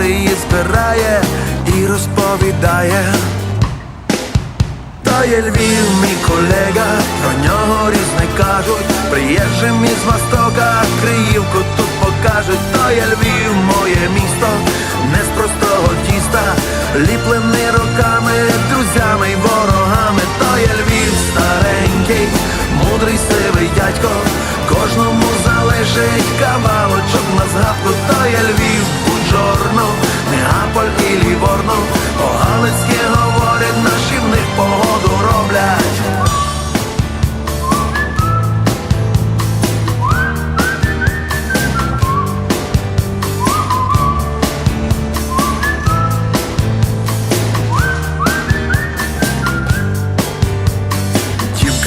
історії збирає і розповідає. То є Львів, мій колега, про нього різне кажуть, приїжджим із Востока, Криївку тут покажуть, то є Львів, моє місто, не з простого тіста, ліплений роками, друзями й ворогами, то є Львів старенький, мудрий сивий дядько, кожному залежить кавалочок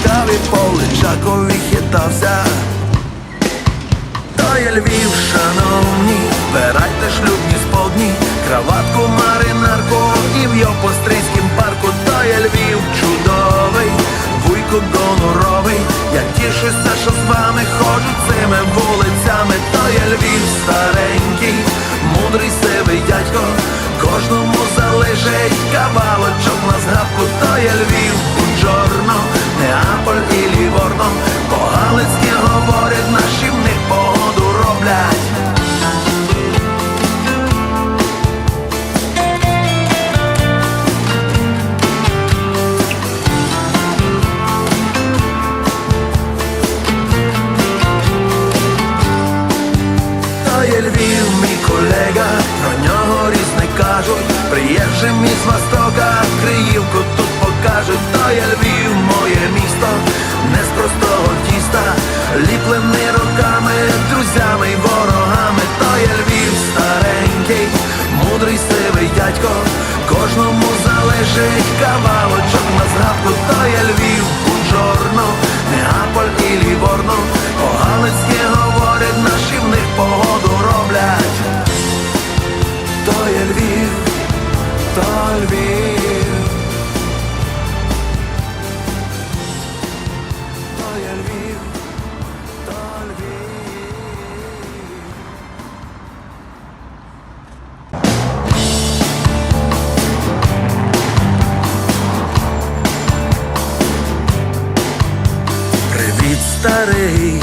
пропускав і по хитався. То є Львів, шановні, збирайте шлюбні сподні, краватку, маринарку і в Йопострийськім парку, то є Львів чудовий, вуйку гоноровий, я тішуся, що з вами ходжу цими вулицями, то є Львів старенький, мудрий сивий дядько, кожному залежить кавалочок приїжджим із Востока, Криївку тут покажуть, то є Львів, моє місто, не з простого тіста, ліплений роками, друзями й ворогами, то є Львів старенький, мудрий сивий дядько, кожному залежить кавалочок на згадку, то є Львів, Буджорно, Неаполь і Ліворно, по-галицьки говорять, наші в них погоду Львів. То є Львів, то Львів. Привіт, старий,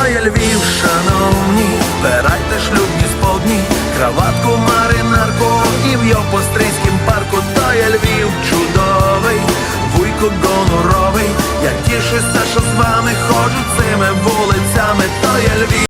то Львів, шановні, Берайте шлюбні сподні, кроватку марину.